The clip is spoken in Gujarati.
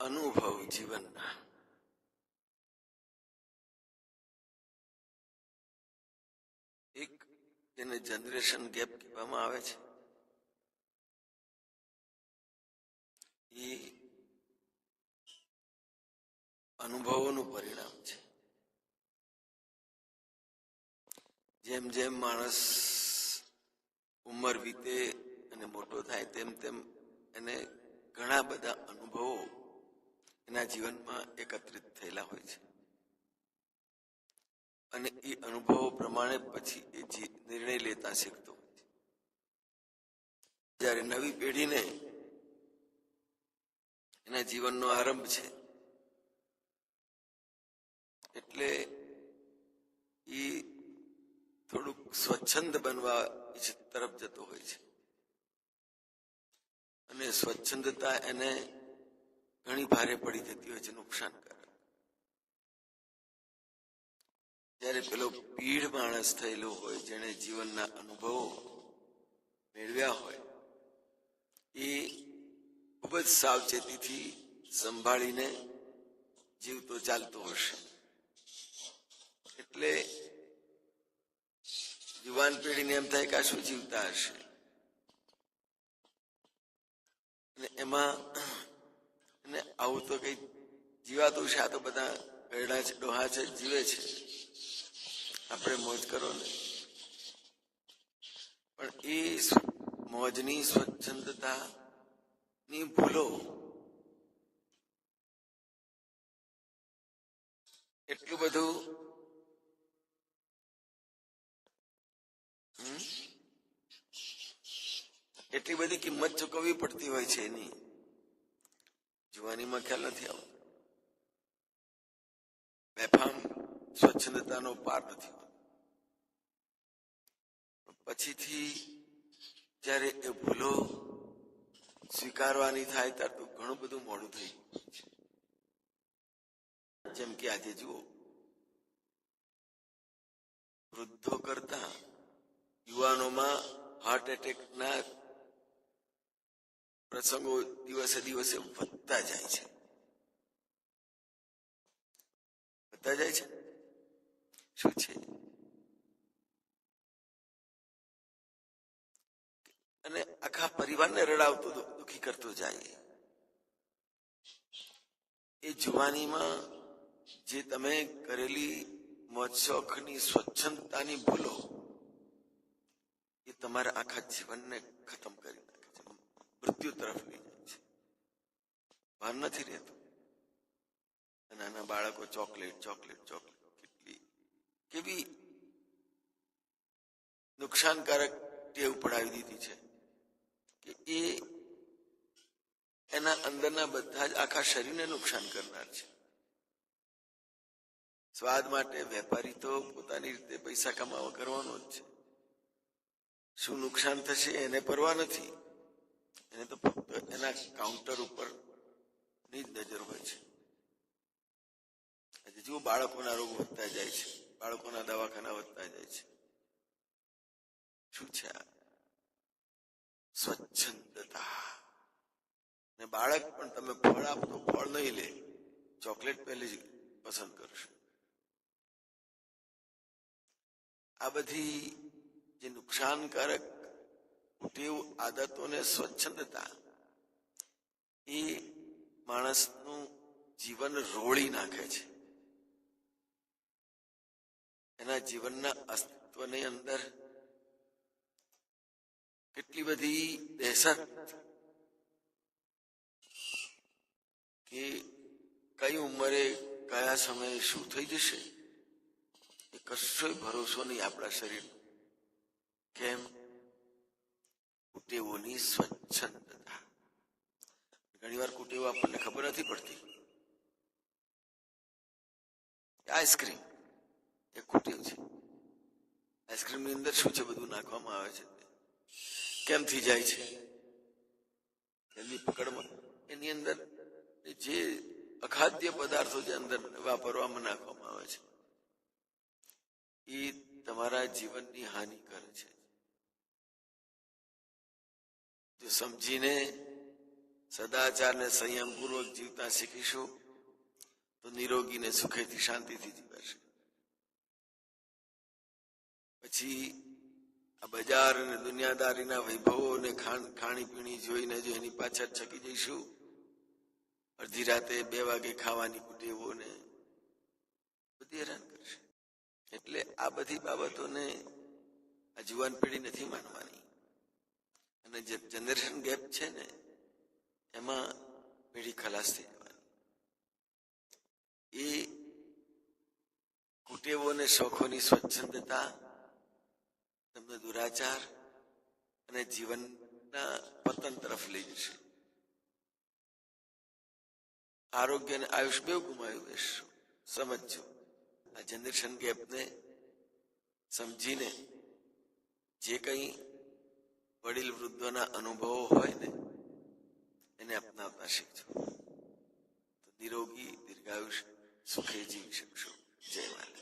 અનુભવ જીવનના એક એને જનરેશન ગેપ કહેવામાં આવે છે. એ અનુભવોનું પરિણામ છે. જેમ જેમ માણસ ઉંમર વીતે અને મોટો થાય, તેમ તેમ એને ઘણા બધા જીવનમાં એકત્રિત થયેલા હોય છે. અને એ અનુભવો પ્રમાણે પછી એ નિર્ણય લેતા શીખતો હોય છે. જ્યારે નવી પેઢીને એના જીવનનો આરંભ છે, એટલે એ થોડુંક સ્વચ્છંદ બનવા તરફ જતો હોય છે. અને સ્વચ્છંદતા એને ઘણી ભારે પડી જતી હોય છે નુકસાનકારક જ્યારે પેલો પીઢ માણસ થયેલો હોય, જેણે જીવનના અનુભવો મેળવ્યા હોય, એ ખૂબ જ સાવચેતીથી સંભાળીને જીવતો ચાલતો હશે. એટલે યુવાન પેઢીને એમ થાય કે આ શું જીવતા હશે? અને એમાં આવું તો કઈ જીવાતું છે, આ તો બધા ગયડા છે, ડોહા છે, જીવે છે. આપણે મોજ કરો ને પણ એ મોજની સ્વચ્છંદતા ની ભૂલો એટલું બધું? એટલી બધી કિંમત ચૂકવવી પડતી હોય છે એની. જુવાનીમાં ખ્યાલ નથી આવતો. બેફામ સ્વચ્છંદતાનો પાર નથી પછીથી જ્યારે એ ભૂલો સ્વીકારવાની થાય ત્યારે તો ઘણું બધું મોડું થઈ જેમ કે આજે જુઓ, વૃદ્ધો કરતા યુવાનોમાં હાર્ટ એટેકના પ્રસંગો દિવસે દિવસે વધતા જાય છે. વધતા જાય છે? શું છે? અને આખા પરિવારને રડાવતો દુખી કરતો જાય. એ જુવાનીમાં જે તમે કરેલી મોજ સ્વચ્છતાની ભૂલો, એ તમારા આખા જીવનને ખતમ કરી નાખે. મૃત્યુ તરફ લઈ જાય છે. ભાન નથી રહેતું. નાના બાળકો ચોકલેટ ચોકલેટ ચોકલેટ, કેટલી કેવી નુકસાનકારક ટેવ પડાવી દીધી છે કે એ એના અંદરના બધા જ આખા શરીરને નુકસાન કરનાર છે. સ્વાદ માટે વેપારી તો પોતાની રીતે પૈસા કમાવા કરવાનો જ છે. શું નુકસાન થશે એને પરવા નથી. એને તો ફક્ત એના કાઉન્ટર ઉપરની જ નજર હોય છે. આજે જુઓ બાળકોના રોગ વધતા જાય છે. બાળકોના દવાખાના વધતા જાય છે. શું છે સ્વચ્છંદતા. ને બાળક પણ તમે ફળ આપતો ફળ નહીં લે, ચોકલેટ પહેલી જ પસંદ કરશે. આ બધી જે નુકસાનકારક ટેવ આદતોને સ્વચ્છંદતા. એ માણસનું જીવન રોળી નાખે છે. એના જીવનના અસ્તિત્વની અંદર કેટલી બધી દહેશત કે કઈ ઉંમરે કયા સમયે શું થઈ જશે? એ કશોય ભરોસો નહીં આપણા શરીર કેમ? કુટેવોની સ્વચ્છંદતા ઘણી કુટેવો આપણને ખબર નથી પડતી. આઈસ્ક્રીમ. એ કુટેવ છે. આઈસ્ક્રીમની અંદર શું છે બધું નાખવામાં આવે છે? કેમ થઈ જાય છે? એની પકડમાં, એની અંદર જે અખાદ્ય પદાર્થો જે અંદર વાપરવામાં નાખવામાં આવે છે, એ તમારા જીવનની હાનિ કરે છે. સમજીને સદાચાર ને સંયમ પૂર્વક જીવતા શીખીશું, તો નિરોગી ને સુખેથી શાંતિથી જીવાશે. પછી આ બજાર અને દુનિયાદારીના વૈભવો ને ખાણ- ખાણીપીણી જોઈને જો એની પાછળ છકી જઈશું, અડધી રાતે બે વાગે ખાવાની કુટેવો ને બધી હેરાન કરશે. એટલે આ બધી બાબતોને આ જુવાન પેઢી નથી માનવાની. અને જે જનરેશન ગેપ છે ને, એમાં પેઢી ખલાસ થઈ જવાની. એ કુટેવો અને શોખોની સ્વચ્છંદતા, તમને દુરાચાર અને જીવનના પતન તરફ લઈ જશે. આરોગ્ય અને આયુષ બેવ ગુમાવી બેસશો સમજો આ જનરેશન ગેપને સમજીને જે કંઈ વડીલ વૃદ્ધોના અનુભવો હોય ને, એને અપનાવતા શીખજો. તો નિરોગી દીર્ઘાયુષ સુખે જીવી શકશો. જય મહારાજ